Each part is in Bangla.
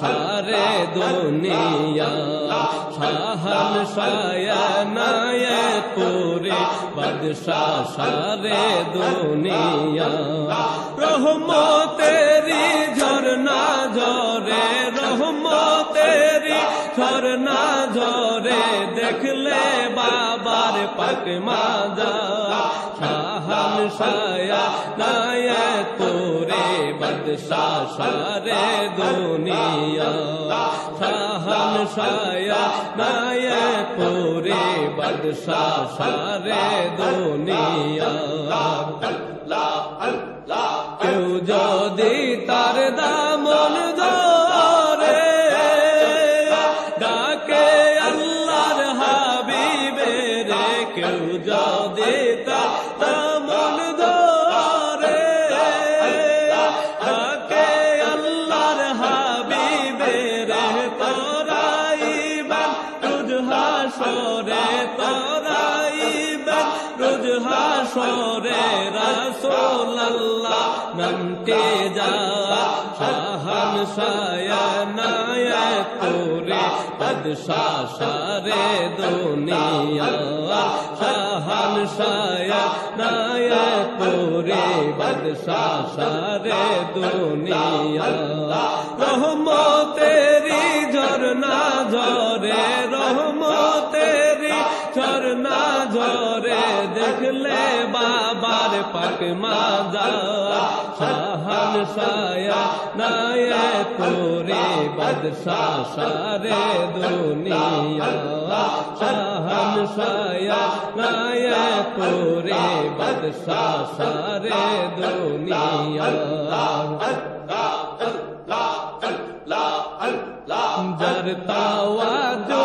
সারে দুনিয়া। শাহান শায়নায় পুরে বাদশাহ সারে দুনিয়া। রহমতেরি ঝরনা ঝরে রহমতেরি ঝরনা ঝরে, দেখলে বাবার পাক মাজা। শাহান শায়া নায়ে তোরে বাদশাহ সারে দুনিয়া। শাহান শায়া নায়ে তোরে বাদশাহ সারে দুনিয়া। কেউ যদি তার দামন ধরে, ডাকে আল্লাহর হাবিবে রে। কেউ যদি তার হাসরে রাসূল আল্লাহ নামতে যা, শাহান শায়নায় তোরে বাদশাহ সারে দুনিয়া, শাহান শায়নায় তোরে বাদশাহ সারে দুনিয়া। রহমতেরি ঝরনা ঝরে রহমতেরি ঝরনা ঝরে দেখলে বাবার পাক মাজা শাহান শায়া নায়ে তোরে বাদশাহ সারে দুনিয়া শাহান শায়া নায়ে তোরে বাদশাহ সারে দুনিয়া যার তাওয়াজো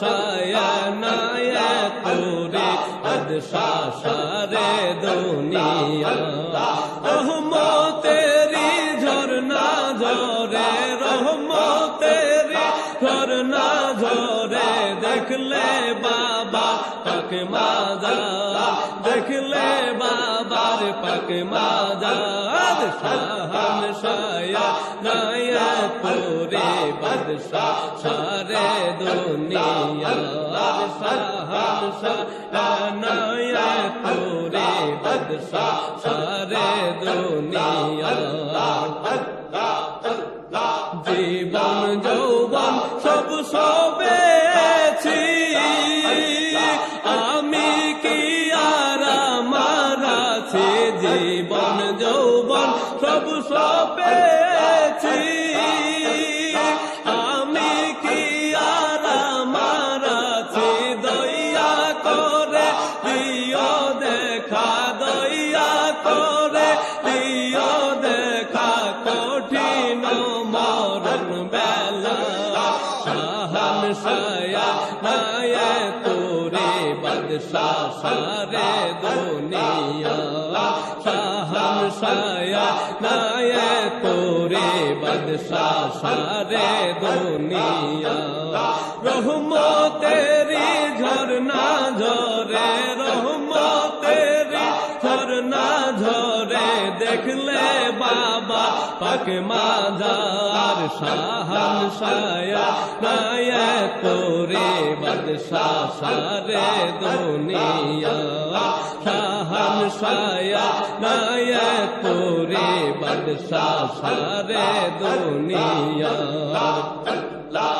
শাহান শায়নায় তোরে বাদশাহ সারে দুনিয়া। রহমতেরি ঝরনা ঝরে রহমতেরি ঝরনা ঝরে। দেখলে বাবা পাক মাজা, দেখলে বাবার পাক মাজা। শাহান শায়া নায়া তোরে বাদশাহ সারে দুনিয়া শাহান শায়া নায়া তোরে বাদশাহ সারে দুনিয়া জীবন, যৌবন সব সবেছি। আমি কি আর আমার আছে? জীবন, যৌবন সব সবেছি। বাদশাহ সারে দুনিয়া, শাহান শায়া নায়ে তোরে বাদশাহ সারে দুনিয়া। রহমতেরি ঝরনা ঝরে রহমতেরি ঝরনা ঝরে, দেখলে বাবা পাক মাজার, শাহান শায়া নায়ে তোরে বাদশাহ সারে দুনিয়া শাহান শায়া নায়ে তোরে বাদশাহ সারে দুনিয়া। আল্লাহ